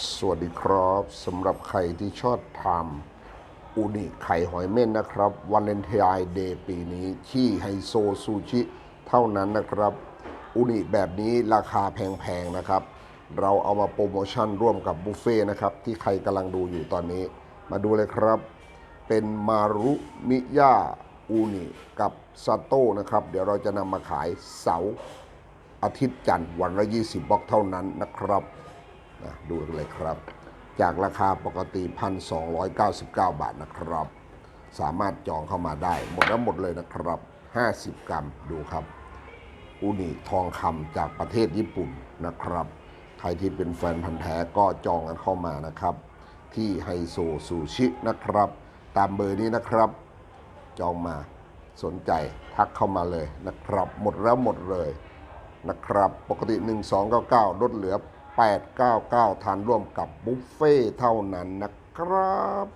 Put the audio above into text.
สวัสดีครับสำหรับใครที่ชอบทำอูนิไข่หอยเม่นนะครับวันเลนไทน์เดย์ปีนี้ที่ไฮโซซูชิเท่านั้นนะครับอูนิแบบนี้ราคาแพงๆนะครับ เราเอามาโปรโมชั่นร่วมกับบุฟเฟ่ต์นะครับที่ใครกำลังดูอยู่ตอนนี้ มาดูเลยครับ เป็นมารุมิยะอูนิกับซาโต้นะครับ เดี๋ยวเราจะนำมาขายเสาร์อาทิตย์จันทร์วันละ 20บล็อกเท่านั้นนะครับ นะดูกันเลยครับ จากราคาปกติ 1,299 บาทนะครับ สามารถจองเข้ามาได้ หมดแล้วหมดเลยนะครับ 50 กรัมดูครับอุนิทองคำจากประเทศญี่ปุ่นนะครับ ใครที่เป็นแฟนพันธ์แท้ก็จองกันเข้ามานะครับ ที่ไฮโซซูชินะครับ ตามเบอร์นี้นะครับ จองมาสนใจทักเข้ามาเลยนะครับ หมดแล้วหมดเลยนะครับ ปกติ 1299 ลดเหลือ 899 ทานร่วมกับบุฟเฟ่เท่านั้นนะครับ